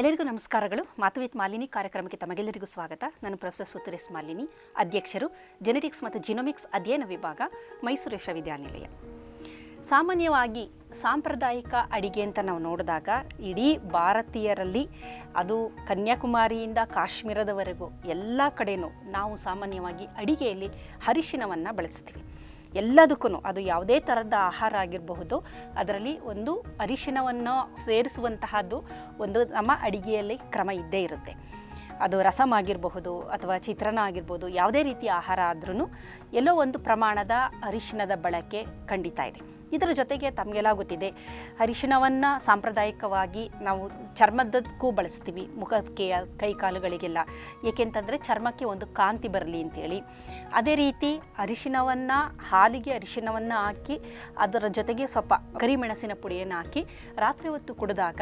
ಎಲ್ಲರಿಗೂ ನಮಸ್ಕಾರಗಳು. ಮಾತುವಿತ್ ಮಾಲಿನಿ ಕಾರ್ಯಕ್ರಮಕ್ಕೆ ತಮಗೆಲ್ಲರಿಗೂ ಸ್ವಾಗತ. ನಾನು ಪ್ರೊಫೆಸರ್ ಸುತರೇಶ್ ಮಾಲಿನಿ, ಅಧ್ಯಕ್ಷರು ಜೆನೆಟಿಕ್ಸ್ ಮತ್ತು ಜಿನೋಮಿಕ್ಸ್ ಅಧ್ಯಯನ ವಿಭಾಗ, ಮೈಸೂರು ವಿಶ್ವವಿದ್ಯಾನಿಲಯ. ಸಾಮಾನ್ಯವಾಗಿ ಸಾಂಪ್ರದಾಯಿಕ ಅಡಿಗೆ ಅಂತ ನಾವು ನೋಡಿದಾಗ ಇಡೀ ಭಾರತೀಯರಲ್ಲಿ ಅದು ಕನ್ಯಾಕುಮಾರಿಯಿಂದ ಕಾಶ್ಮೀರದವರೆಗೂ ಎಲ್ಲ ಕಡೆಯೂ ನಾವು ಸಾಮಾನ್ಯವಾಗಿ ಅಡಿಗೆಯಲ್ಲಿ ಅರಿಶಿನವನ್ನು ಬಳಸ್ತೀವಿ. ಎಲ್ಲದಕ್ಕೂ ಅದು ಯಾವುದೇ ಥರದ ಆಹಾರ ಆಗಿರಬಹುದು. ಅದರಲ್ಲಿ ಒಂದು ಅರಿಶಿನವನ್ನು ಸೇರಿಸುವಂತಹದ್ದು ಒಂದು ನಮ್ಮ ಅಡಿಗೆಯಲ್ಲಿ ಕ್ರಮ ಇದ್ದೇ ಇರುತ್ತೆ. ಅದು ರಸಮ್ ಆಗಿರಬಹುದು ಅಥವಾ ಚಿತ್ರಾನ್ನ ಆಗಿರ್ಬೋದು, ಯಾವುದೇ ರೀತಿಯ ಆಹಾರ ಆದ್ರೂ ಎಲ್ಲೋ ಒಂದು ಪ್ರಮಾಣದ ಅರಿಶಿಣದ ಬಳಕೆ ಖಂಡಿತ ಇದೆ. ಇದರ ಜೊತೆಗೆ ತಮಗೆಲ್ಲ ಗೊತ್ತಿದೆ ಅರಿಶಿಣವನ್ನು ಸಾಂಪ್ರದಾಯಿಕವಾಗಿ ನಾವು ಚರ್ಮದಕ್ಕೂ ಬಳಸ್ತೀವಿ. ಮುಖಕ್ಕೆ ಕೈ ಕಾಲುಗಳಿಗೆಲ್ಲ ಏಕೆಂತಂದರೆ ಚರ್ಮಕ್ಕೆ ಒಂದು ಕಾಂತಿ ಬರಲಿ ಅಂತೇಳಿ. ಅದೇ ರೀತಿ ಅರಿಶಿಣವನ್ನು, ಹಾಲಿಗೆ ಅರಿಶಿಣವನ್ನು ಹಾಕಿ, ಅದರ ಜೊತೆಗೆ ಸ್ವಲ್ಪ ಕರಿಮೆಣಸಿನ ಪುಡಿಯನ್ನು ಹಾಕಿ, ರಾತ್ರಿ ಹೊತ್ತು ಕುಡಿದಾಗ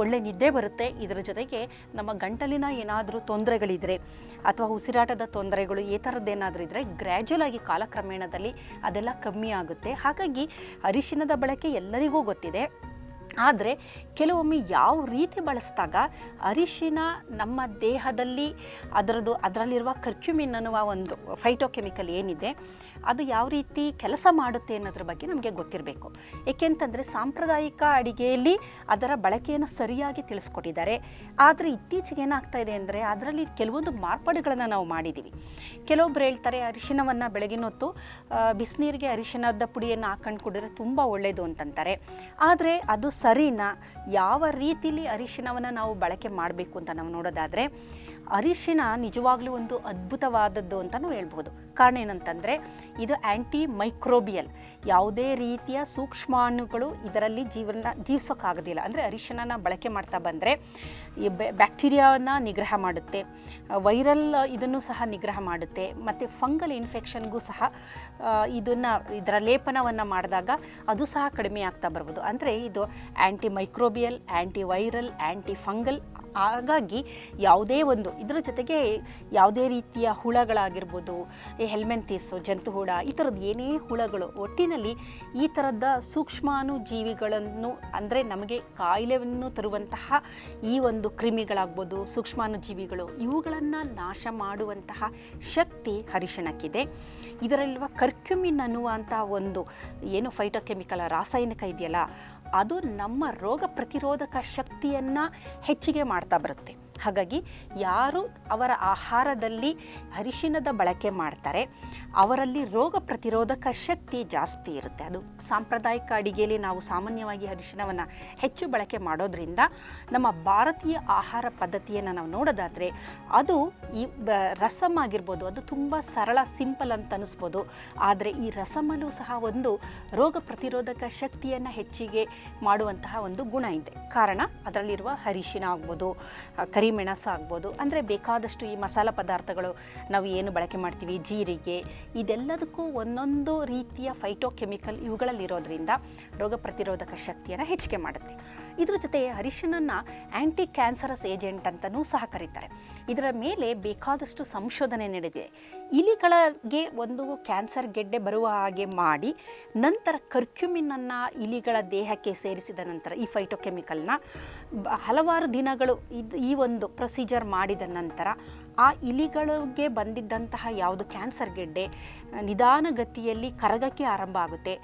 ಒಳ್ಳೆ ನಿದ್ದೆ ಬರುತ್ತೆ. ಇದರ ಜೊತೆಗೆ ನಮ್ಮ ಗಂಟಲಿನ ಏನಾದರೂ ತೊಂದರೆಗಳಿದ್ರೆ ಅಥವಾ ಉಸಿರಾಟದ ತೊಂದರೆಗಳು, ಈ ಥರದ್ದೇನಾದರೂ ಇದ್ದರೆ ಗ್ರ್ಯಾಜುವಲ್ ಆಗಿ ಕಾಲಕ್ರಮೇಣದಲ್ಲಿ ಅದೆಲ್ಲ ಕಮ್ಮಿ ಆಗುತ್ತೆ. ಹಾಗಾಗಿ ಅರಿಶಿಣದ ಬಳಕೆ ಎಲ್ಲರಿಗೂ ಗೊತ್ತಿದೆ. ಆದರೆ ಕೆಲವೊಮ್ಮೆ ಯಾವ ರೀತಿ ಬಳಸಿದಾಗ ಅರಿಶಿನ ನಮ್ಮ ದೇಹದಲ್ಲಿ ಅದರದ್ದು ಅದರಲ್ಲಿರುವ ಕರ್ಕ್ಯುಮಿನ್ ಅನ್ನುವ ಒಂದು ಫೈಟೋಕೆಮಿಕಲ್ ಏನಿದೆ ಅದು ಯಾವ ರೀತಿ ಕೆಲಸ ಮಾಡುತ್ತೆ ಅನ್ನೋದ್ರ ಬಗ್ಗೆ ನಮಗೆ ಗೊತ್ತಿರಬೇಕು. ಏಕೆಂತಂದರೆ ಸಾಂಪ್ರದಾಯಿಕ ಅಡಿಗೆಯಲ್ಲಿ ಅದರ ಬಳಕೆಯನ್ನು ಸರಿಯಾಗಿ ತಿಳಿಸ್ಕೊಟ್ಟಿದ್ದಾರೆ. ಆದರೆ ಇತ್ತೀಚೆಗೆ ಏನಾಗ್ತಾ ಇದೆ ಅಂದರೆ ಅದರಲ್ಲಿ ಕೆಲವೊಂದು ಮಾರ್ಪಾಡುಗಳನ್ನು ನಾವು ಮಾಡಿದ್ದೀವಿ ಕೆಲವೊಬ್ಬರು ಹೇಳ್ತಾರೆ ಅರಿಶಿನವನ್ನು ಬೆಳಗಿನ ಹೊತ್ತು ಆ, ಬಿಸಿನೀರಿಗೆ ಅರಿಶಿನದ ಪುಡಿಯನ್ನು ಹಾಕೊಂಡು ಕುಡಿದ್ರೆ ತುಂಬ ಒಳ್ಳೆಯದು ಅಂತಂತಾರೆ. ಆದರೆ ಅದು ಸರಿನಾ? ಯಾವ ರೀತಿಲಿ ಅರಿಶಿಣವನ್ನು ನಾವು ಬಳಕೆ ಮಾಡಬೇಕು ಅಂತ ನಾವು ನೋಡೋದಾದರೆ ಅರಿಶಿಣ ನಿಜವಾಗ್ಲೂ ಒಂದು ಅದ್ಭುತವಾದದ್ದು ಅಂತಲೂ ಹೇಳ್ಬೋದು ಕಾರಣ ಏನಂತಂದರೆ, ಇದು ಆ್ಯಂಟಿ ಮೈಕ್ರೋಬಿಯಲ್ ಯಾವುದೇ ರೀತಿಯ ಸೂಕ್ಷ್ಮಾಣುಗಳು ಇದರಲ್ಲಿ ಜೀವನ ಜೀವಿಸೋಕ್ಕಾಗೋದಿಲ್ಲ ಅಂದರೆ ಅರಿಶಿಣನ ಬಳಕೆ ಮಾಡ್ತಾ ಬಂದರೆ, ಈ ಬ್ಯಾಕ್ಟೀರಿಯಾವನ್ನು ನಿಗ್ರಹ ಮಾಡುತ್ತೆ, ವೈರಲ್ ಇದನ್ನು ಸಹ ನಿಗ್ರಹ ಮಾಡುತ್ತೆ, ಮತ್ತು ಫಂಗಲ್ ಇನ್ಫೆಕ್ಷನ್ಗೂ ಸಹ ಇದನ್ನು, ಇದರ ಲೇಪನವನ್ನು ಮಾಡಿದಾಗ ಅದು ಸಹ ಕಡಿಮೆ ಆಗ್ತಾ ಬರ್ಬೋದು. ಅಂದರೆ ಇದು antimicrobial antiviral antifungal ಹಾಗಾಗಿ ಯಾವುದೇ ಒಂದು ಇದರ ಜೊತೆಗೆ ಯಾವುದೇ ರೀತಿಯ ಹುಳಗಳಾಗಿರ್ಬೋದು ಹೆಲ್ಮೆಂತೀಸು ಜಂತು ಹುಳ ಈ ಥರದ್ದು ಏನೇ ಹುಳಗಳು, ಒಟ್ಟಿನಲ್ಲಿ ಈ ಥರದ ಸೂಕ್ಷ್ಮಾನು ಜೀವಿಗಳನ್ನು ಅಂದರೆ ನಮಗೆ ಕಾಯಿಲೆಯನ್ನು ತರುವಂತಹ ಈ ಒಂದು ಕ್ರಿಮಿಗಳಾಗ್ಬೋದು ಸೂಕ್ಷ್ಮಾನು ಜೀವಿಗಳು ಇವುಗಳನ್ನು ನಾಶ ಮಾಡುವಂತಹ ಶಕ್ತಿ ಹರಿಶಣಕ್ಕಿದೆ ಇದರಲ್ಲಿರುವ ಕರ್ಕ್ಯುಮಿನ್ ಅನ್ನುವಂಥ ಒಂದು ಏನು ಫೈಟೋಕೆಮಿಕಲ್ ರಾಸಾಯನಿಕ ಇದೆಯಲ್ಲ, ಅದು ನಮ್ಮ ರೋಗ ಪ್ರತಿರೋಧಕ ಶಕ್ತಿಯನ್ನು ಹೆಚ್ಚಿಗೆ ಮಾಡ್ತಾ ಬರುತ್ತೆ ಹಾಗಾಗಿ ಯಾರು ಅವರ ಆಹಾರದಲ್ಲಿ ಅರಿಶಿನದ ಬಳಕೆ ಮಾಡ್ತಾರೆ, ಅವರಲ್ಲಿ ರೋಗ ಪ್ರತಿರೋಧಕ ಶಕ್ತಿ ಜಾಸ್ತಿ ಇರುತ್ತೆ. ಅದು ಸಾಂಪ್ರದಾಯಿಕ ಅಡಿಗೆಯಲ್ಲಿ ನಾವು ಸಾಮಾನ್ಯವಾಗಿ ಅರಿಶಿನವನ್ನು ಹೆಚ್ಚು ಬಳಕೆ ಮಾಡೋದ್ರಿಂದ ನಮ್ಮ ಭಾರತೀಯ ಆಹಾರ ಪದ್ಧತಿಯನ್ನು ನಾವು ನೋಡೋದಾದರೆ ಅದು ಈ ರಸಮ್ ಆಗಿರ್ಬೋದು, ಅದು ತುಂಬ ಸರಳ, ಸಿಂಪಲ್ ಅಂತ ಅನಿಸ್ಬೋದು. ಆದರೆ ಈ ರಸಮಲ್ಲೂ ಸಹ ಒಂದು ರೋಗ ಪ್ರತಿರೋಧಕ ಶಕ್ತಿಯನ್ನು ಹೆಚ್ಚಿಗೆ ಮಾಡುವಂತಹ ಒಂದು ಗುಣ ಇದೆ. ಕಾರಣ ಅದರಲ್ಲಿರುವ ಅರಿಶಿನ ಆಗ್ಬೋದು ಕರಿಮೆಣಸು ಆಗ್ಬೋದು ಅಂದರೆ ಬೇಕಾದಷ್ಟು ಈ ಮಸಾಲ ಪದಾರ್ಥಗಳು ನಾವು ಏನು ಬಳಕೆ ಮಾಡ್ತೀವಿ? ಜೀರಿಗೆ. ಇದೆಲ್ಲದಕ್ಕೂ ಒಂದೊಂದು ರೀತಿಯ ಫೈಟೋಕೆಮಿಕಲ್ ಇವುಗಳಲ್ಲಿರೋದ್ರಿಂದ ರೋಗ ಪ್ರತಿರೋಧಕ ಶಕ್ತಿಯನ್ನು ಹೆಚ್ಚಿಗೆ ಮಾಡುತ್ತೆ. ಇದ್ರ ಜೊತೆ ಅರಿಶಿಣನ್ನು ಆ್ಯಂಟಿ ಕ್ಯಾನ್ಸರಸ್ ಏಜೆಂಟ್ ಅಂತಲೂ ಸಹ ಕರೀತಾರೆ. ಇದರ ಮೇಲೆ ಬೇಕಾದಷ್ಟು ಸಂಶೋಧನೆ ನಡೆದಿದೆ. ಇಲಿಗಳಿಗೆ ಒಂದು ಕ್ಯಾನ್ಸರ್ ಗೆಡ್ಡೆ ಬರುವ ಹಾಗೆ ಮಾಡಿ ನಂತರ ಕರ್ಕ್ಯುಮಿನನ್ನು ಇಲಿಗಳ ದೇಹಕ್ಕೆ ಸೇರಿಸಿದ ನಂತರ ಈ ಫೈಟೋಕೆಮಿಕಲ್ನ ಹಲವಾರು ದಿನಗಳು ಇದು ಈ ಒಂದು ಪ್ರೊಸೀಜರ್ ಮಾಡಿದ ನಂತರ ಆ ಇಲಿಗಳಿಗೆ ಬಂದಿದ್ದಂತಹ ಯಾವುದು ಕ್ಯಾನ್ಸರ್ ಗೆಡ್ಡೆ ನಿಧಾನಗತಿಯಲ್ಲಿ ಕರಗಕ್ಕೆ ಆರಂಭ ಆಗುತ್ತೆ.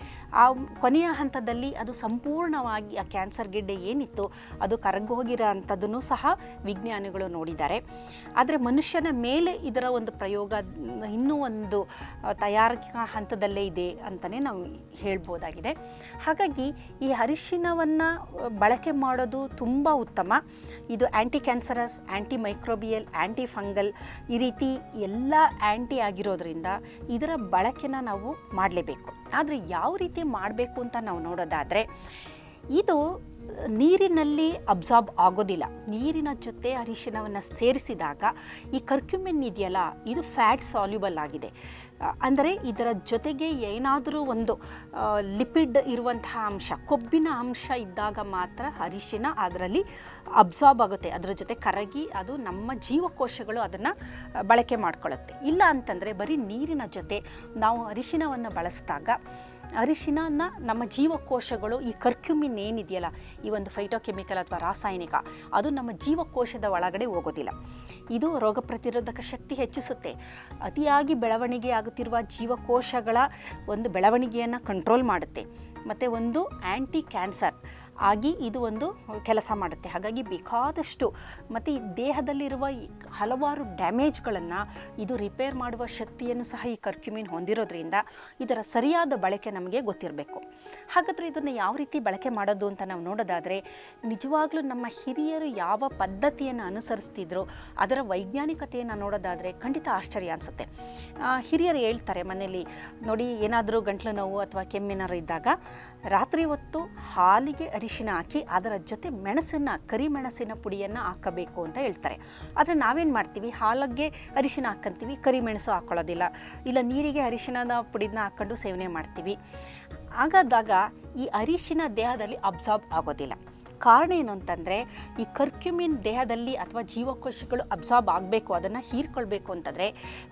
ಆ ಕೊನೆಯ ಹಂತದಲ್ಲಿ ಅದು ಸಂಪೂರ್ಣವಾಗಿ ಆ ಕ್ಯಾನ್ಸರ್ ಗೆಡ್ಡೆ ಏನಿತ್ತು ಅದು ಕರಗೋಗಿರೋ ಅಂಥದ್ದನ್ನು ಸಹ ವಿಜ್ಞಾನಿಗಳು ನೋಡಿದ್ದಾರೆ. ಆದರೆ ಮನುಷ್ಯನ ಮೇಲೆ ಇದರ ಒಂದು ಪ್ರಯೋಗ ಇನ್ನೂ ಒಂದು ತಯಾರಿಕಾ ಹಂತದಲ್ಲೇ ಇದೆ ಅಂತಲೇ ನಾವು ಹೇಳ್ಬೋದಾಗಿದೆ. ಹಾಗಾಗಿ ಈ ಅರಿಶಿನವನ್ನು ಬಳಕೆ ಮಾಡೋದು ತುಂಬ ಉತ್ತಮ. ಇದು anticancerous antimicrobial antifungal ಈ ರೀತಿ ಎಲ್ಲ ಆ್ಯಂಟಿ ಆಗಿರೋದ್ರಿಂದ ಇದರ ಬಳಕೆನ ನಾವು ಮಾಡಲೇಬೇಕು. ಆದರೆ ಯಾವ ರೀತಿ ಮಾಡಬೇಕು ಅಂತ ನಾವು ನೋಡೋದಾದರೆ ಇದು ನೀರಿನಲ್ಲಿ ಅಬ್ಸಾರ್ಬ್ ಆಗೋದಿಲ್ಲ. ನೀರಿನ ಜೊತೆ ಅರಿಶಿಣವನ್ನು ಸೇರಿಸಿದಾಗ ಈ ಕರ್ಕ್ಯುಮೆನ್ ಇದೆಯಲ್ಲ, ಇದು ಫ್ಯಾಟ್ ಸಾಲ್ಯುಬಲ್ ಆಗಿದೆ. ಅಂದರೆ ಇದರ ಜೊತೆಗೆ ಏನಾದರೂ ಒಂದು ಲಿಪಿಡ್ ಇರುವಂತಹ ಅಂಶ, ಕೊಬ್ಬಿನ ಅಂಶ ಇದ್ದಾಗ ಮಾತ್ರ ಅರಿಶಿನ ಅದರಲ್ಲಿ ಅಬ್ಸಾರ್ಬ್ ಆಗುತ್ತೆ. ಅದರ ಜೊತೆ ಕರಗಿ ಅದು ನಮ್ಮ ಜೀವಕೋಶಗಳು ಅದನ್ನು ಬಳಕೆ ಮಾಡ್ಕೊಳ್ಳುತ್ತೆ. ಇಲ್ಲ ಅಂತಂದರೆ ಬರೀ ನೀರಿನ ಜೊತೆ ನಾವು ಅರಿಶಿಣವನ್ನು ಬಳಸಿದಾಗ ಅರಿಶಿಣನ ನಮ್ಮ ಜೀವಕೋಶಗಳು ಈ ಕರ್ಕ್ಯುಮಿನ್ ಏನಿದೆಯಲ್ಲ, ಈ ಒಂದು ಫೈಟೋಕೆಮಿಕಲ್ ಅಥವಾ ರಾಸಾಯನಿಕ, ಅದು ನಮ್ಮ ಜೀವಕೋಶದ ಒಳಗಡೆ ಹೋಗೋದಿಲ್ಲ. ಇದು ರೋಗ ಪ್ರತಿರೋಧಕ ಶಕ್ತಿ ಹೆಚ್ಚಿಸುತ್ತೆ. ಅತಿಯಾಗಿ ಬೆಳವಣಿಗೆ ಆಗುತ್ತಿರುವ ಜೀವಕೋಶಗಳ ಒಂದು ಬೆಳವಣಿಗೆಯನ್ನು ಕಂಟ್ರೋಲ್ ಮಾಡುತ್ತೆ. ಮತ್ತು ಒಂದು ಆ್ಯಂಟಿ ಕ್ಯಾನ್ಸರ್ ಆಗಿ ಇದು ಒಂದು ಕೆಲಸ ಮಾಡುತ್ತೆ. ಹಾಗಾಗಿ ಬೇಕಾದಷ್ಟು ಮತ್ತು ಈ ದೇಹದಲ್ಲಿರುವ ಹಲವಾರು ಡ್ಯಾಮೇಜ್ಗಳನ್ನು ಇದು ರಿಪೇರ್ ಮಾಡುವ ಶಕ್ತಿಯನ್ನು ಸಹ ಈ ಕರ್ಕ್ಯುಮಿನ್ ಹೊಂದಿರೋದ್ರಿಂದ ಇದರ ಸರಿಯಾದ ಬಳಕೆ ನಮಗೆ ಗೊತ್ತಿರಬೇಕು. ಹಾಗಾದರೆ ಇದನ್ನು ಯಾವ ರೀತಿ ಬಳಕೆ ಮಾಡೋದು ಅಂತ ನಾವು ನೋಡೋದಾದರೆ, ನಿಜವಾಗ್ಲೂ ನಮ್ಮ ಹಿರಿಯರು ಯಾವ ಪದ್ಧತಿಯನ್ನು ಅನುಸರಿಸ್ತಿದ್ರು, ಅದರ ವೈಜ್ಞಾನಿಕತೆಯನ್ನು ನೋಡೋದಾದರೆ ಖಂಡಿತ ಆಶ್ಚರ್ಯ ಅನಿಸುತ್ತೆ. ಹಿರಿಯರು ಹೇಳ್ತಾರೆ ಮನೆಯಲ್ಲಿ ನೋಡಿ ಏನಾದರೂ ಗಂಟ್ಲು ನೋವು ಅಥವಾ ಕೆಮ್ಮಿನಾರು ಇದ್ದಾಗ ರಾತ್ರಿ ಹೊತ್ತು ಹಾಲಿಗೆ ಅರಿಶಿನ ಹಾಕಿ ಅದರ ಜೊತೆ ಮೆಣಸನ್ನು ಕರಿಮೆಣಸಿನ ಪುಡಿಯನ್ನು ಹಾಕಬೇಕು ಅಂತ ಹೇಳ್ತಾರೆ. ಆದರೆ ನಾವೇನು ಮಾಡ್ತೀವಿ? ಹಾಲಗ್ಗೆ ಅರಿಶಿನ ಹಾಕ್ಕಂತೀವಿ ಕರಿಮೆಣಸು ಹಾಕ್ಕೊಳ್ಳೋದಿಲ್ಲ ಇಲ್ಲ, ನೀರಿಗೆ ಅರಿಶಿನದ ಪುಡಿನ ಹಾಕ್ಕೊಂಡು ಸೇವನೆ ಮಾಡ್ತೀವಿ. ಹಾಗಾದಾಗ ಈ ಅರಿಶಿನ ದೇಹದಲ್ಲಿ ಅಬ್ಸಾರ್ಬ್ ಆಗೋದಿಲ್ಲ. ಕಾರಣ ಏನು ಅಂತಂದರೆ ಈ ಕರ್ಕ್ಯುಮಿನ್ ದೇಹದಲ್ಲಿ ಅಥವಾ ಜೀವಕೋಶಗಳು ಅಬ್ಸಾರ್ಬ್ ಆಗಬೇಕು, ಅದನ್ನು ಹೀರ್ಕೊಳ್ಬೇಕು ಅಂತಂದರೆ,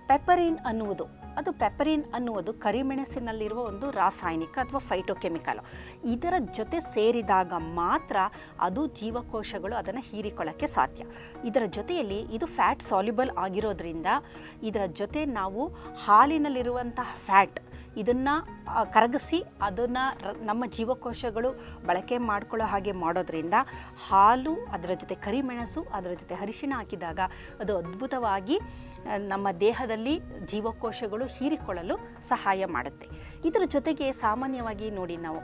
ಪೆಪರಿನ್ ಅನ್ನುವುದು, ಅದು ಪೆಪರಿನ್ ಅನ್ನುವುದು ಕರಿಮೆಣಸಿನಲ್ಲಿರುವ ಒಂದು ರಾಸಾಯನಿಕ ಅಥವಾ ಫೈಟೋಕೆಮಿಕಲ್ ಇದರ ಜೊತೆ ಸೇರಿದಾಗ ಮಾತ್ರ ಅದು ಜೀವಕೋಶಗಳು ಅದನ್ನು ಹೀರಿಕೊಳ್ಳೋಕ್ಕೆ ಸಾಧ್ಯ. ಇದರ ಜೊತೆಯಲ್ಲಿ ಇದು ಫ್ಯಾಟ್ ಸಾಲ್ಯುಬಲ್ ಆಗಿರೋದ್ರಿಂದ, ಇದರ ಜೊತೆ ನಾವು ಹಾಲಿನಲ್ಲಿರುವಂತಹ ಫ್ಯಾಟ್ ಇದನ್ನು ಕರಗಿಸಿ ಅದನ್ನು ನಮ್ಮ ಜೀವಕೋಶಗಳು ಬಳಕೆ ಮಾಡ್ಕೊಳ್ಳೋ ಹಾಗೆ ಮಾಡೋದ್ರಿಂದ ಹಾಲು ಅದರ ಜೊತೆ ಕರಿಮೆಣಸು ಅದರ ಜೊತೆ ಅರಿಶಿಣ ಹಾಕಿದಾಗ ಅದು ಅದ್ಭುತವಾಗಿ ನಮ್ಮ ದೇಹದಲ್ಲಿ ಜೀವಕೋಶಗಳು ಹೀರಿಕೊಳ್ಳಲು ಸಹಾಯ ಮಾಡುತ್ತೆ. ಇದರ ಜೊತೆಗೆ ಸಾಮಾನ್ಯವಾಗಿ ನೋಡಿ ನಾವು,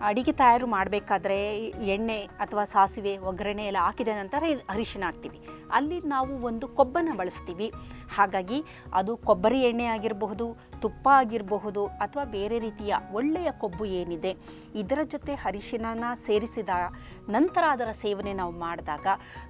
ಅಡಿಗೆ ತಯಾರು ಮಾಡಬೇಕಾದ್ರೆ ಎಣ್ಣೆ ಅಥವಾ ಸಾಸಿವೆ, ಒಗ್ಗರಣೆ ಎಲ್ಲ ಹಾಕಿದ ನಂತರ ಅರಿಶಿಣ ಹಾಕ್ತೀವಿ. ಅಲ್ಲಿ ನಾವು ಒಂದು ಕೊಬ್ಬನ್ನು ಬಳಸ್ತೀವಿ. ಹಾಗಾಗಿ ಅದು ಕೊಬ್ಬರಿ ಎಣ್ಣೆ ಆಗಿರಬಹುದು, ತುಪ್ಪ ಆಗಿರಬಹುದು ಅಥವಾ ಬೇರೆ ರೀತಿಯ ಒಳ್ಳೆಯ ಕೊಬ್ಬು ಏನಿದೆ, ಇದರ ಜೊತೆ ಅರಿಶಿನನ ಸೇರಿಸಿದ ನಂತರ ಅದರ ಸೇವನೆ ನಾವು ಮಾಡಿದಾಗ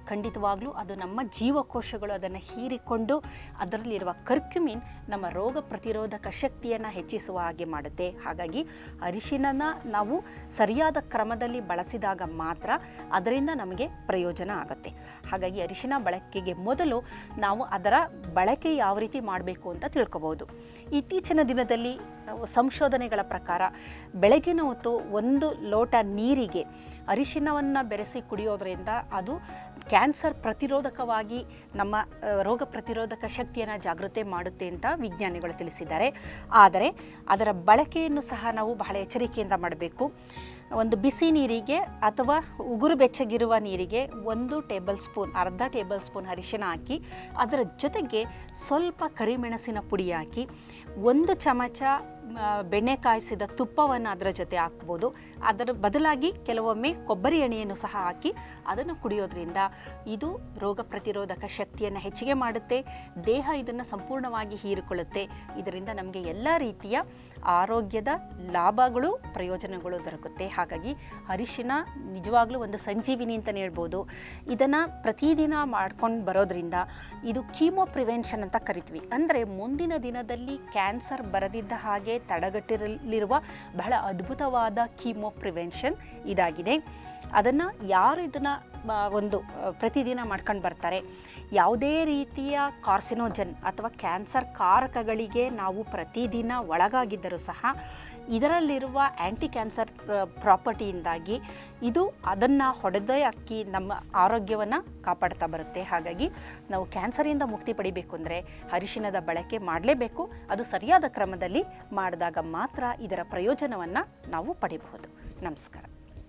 ಖಂಡಿತವಾಗ್ಲೂ ಅದು ನಮ್ಮ ಜೀವಕೋಶಗಳು ಅದನ್ನು ಹೀರಿಕೊಂಡು ಅದರಲ್ಲಿರುವ ಕರ್ಕ್ಯುಮಿನ್ ನಮ್ಮ ರೋಗ ಪ್ರತಿರೋಧಕ ಶಕ್ತಿಯನ್ನು ಹೆಚ್ಚಿಸುವ ಹಾಗೆ ಮಾಡುತ್ತೆ. ಹಾಗಾಗಿ ಅರಿಶಿನನ ನಾವು ಸರಿಯಾದ ಕ್ರಮದಲ್ಲಿ ಬಳಸಿದಾಗ ಮಾತ್ರ ಅದರಿಂದ ನಮಗೆ ಪ್ರಯೋಜನ ಆಗುತ್ತೆ. ಹಾಗಾಗಿ ಅರಿಶಿನ ಬಳಕೆಗೆ ಮೊದಲು ನಾವು ಅದರ ಬಳಕೆ ಯಾವ ರೀತಿ ಮಾಡಬೇಕು ಅಂತ ತಿಳ್ಕೊಬೋದು. ಇತ್ತೀಚಿನ ದಿನದಲ್ಲಿ ಸಂಶೋಧನೆಗಳ ಪ್ರಕಾರ ಬೆಳಗಿನ ಹೊತ್ತು ಒಂದು ಲೋಟ ನೀರಿಗೆ ಅರಿಶಿನವನ್ನು ಬೆರೆಸಿ ಕುಡಿಯೋದ್ರಿಂದ ಅದು ಕ್ಯಾನ್ಸರ್ ಪ್ರತಿರೋಧಕವಾಗಿ ನಮ್ಮ ರೋಗ ಪ್ರತಿರೋಧಕ ಶಕ್ತಿಯನ್ನು ಜಾಗೃತಿ ಮಾಡುತ್ತೆ ಅಂತ ವಿಜ್ಞಾನಿಗಳು ತಿಳಿಸಿದ್ದಾರೆ. ಆದರೆ ಅದರ ಬಳಕೆಯನ್ನು ಸಹ ನಾವು ಬಹಳ ಎಚ್ಚರಿಕೆಯಿಂದ ಮಾಡಬೇಕು. ಒಂದು ಬಿಸಿ ನೀರಿಗೆ ಅಥವಾ ಉಗುರು ಬೆಚ್ಚಗಿರುವ ನೀರಿಗೆ ಒಂದು ಟೇಬಲ್ ಸ್ಪೂನ್, ಅರ್ಧ ಟೇಬಲ್ ಸ್ಪೂನ್ ಅರಿಶಿನ ಹಾಕಿ, ಅದರ ಜೊತೆಗೆ ಸ್ವಲ್ಪ ಕರಿಮೆಣಸಿನ ಪುಡಿ ಹಾಕಿ, ಒಂದು ಚಮಚ ಬೆಣ್ಣೆ ಕಾಯಿಸಿದ ತುಪ್ಪವನ್ನು ಅದರ ಜೊತೆ ಹಾಕ್ಬೋದು. ಅದರ ಬದಲಾಗಿ ಕೆಲವೊಮ್ಮೆ ಕೊಬ್ಬರಿ ಎಣ್ಣೆಯನ್ನು ಸಹ ಹಾಕಿ, ಅದನ್ನು ಕುಡಿಯೋದ್ರಿಂದ ಇದು ರೋಗ ಪ್ರತಿರೋಧಕ ಶಕ್ತಿಯನ್ನು ಹೆಚ್ಚಿಗೆ ಮಾಡುತ್ತೆ, ದೇಹ ಇದನ್ನು ಸಂಪೂರ್ಣವಾಗಿ ಹೀರಿಕೊಳ್ಳುತ್ತೆ. ಇದರಿಂದ ನಮಗೆ ಎಲ್ಲ ರೀತಿಯ ಆರೋಗ್ಯದ ಲಾಭಗಳು, ಪ್ರಯೋಜನಗಳು ದೊರಕುತ್ತೆ. ಹಾಗಾಗಿ ಅರಿಶಿನ ನಿಜವಾಗ್ಲೂ ಒಂದು ಸಂಜೀವಿನಿ ಅಂತಲೇ ಹೇಳ್ಬೋದು. ಇದನ್ನು ಪ್ರತಿದಿನ ಮಾಡ್ಕೊಂಡು ಬರೋದ್ರಿಂದ ಇದು ಕೀಮೋ ಪ್ರಿವೆನ್ಷನ್ ಅಂತ ಕರಿತೀವಿ. ಅಂದರೆ ಮುಂದಿನ ದಿನದಲ್ಲಿ ಕ್ಯಾನ್ಸರ್ ಬರದಿದ್ದ ಹಾಗೆ ತಡೆಗಟ್ಟಿರಲಿರುವ ಬಹಳ ಅದ್ಭುತವಾದ ಕೀಮೋ ಪ್ರಿವೆನ್ಷನ್ ಇದಾಗಿದೆ. ಅದನ್ನು ಯಾರು ಇದನ್ನು ಒಂದು ಪ್ರತಿದಿನ ಮಾಡ್ಕೊಂಡು ಬರ್ತಾರೆ. ಯಾವುದೇ ರೀತಿಯ ಕಾರ್ಸಿನೋಜನ್ ಅಥವಾ ಕ್ಯಾನ್ಸರ್ ಕಾರಕಗಳಿಗೆ ನಾವು ಪ್ರತಿದಿನ ಒಳಗಾಗಿದ್ದರೂ ಸಹ ಇದರಲ್ಲಿರುವ ಆ್ಯಂಟಿ ಕ್ಯಾನ್ಸರ್ ಪ್ರಾಪರ್ಟಿಯಿಂದಾಗಿ ಇದು ಅದನ್ನು ಹೊಡೆದೇ ಅಕ್ಕಿ ನಮ್ಮ ಆರೋಗ್ಯವನ್ನು ಕಾಪಾಡ್ತಾ ಬರುತ್ತೆ. ಹಾಗಾಗಿ ನಾವು ಕ್ಯಾನ್ಸರಿಂದ ಮುಕ್ತಿ ಪಡಿಬೇಕು ಅಂದರೆ ಅರಿಶಿಣದ ಬಳಕೆ ಮಾಡಲೇಬೇಕು. ಅದು ಸರಿಯಾದ ಕ್ರಮದಲ್ಲಿ ಮಾಡಿದಾಗ ಮಾತ್ರ ಇದರ ಪ್ರಯೋಜನವನ್ನು ನಾವು ಪಡಿಬಹುದು. ನಮಸ್ಕಾರ.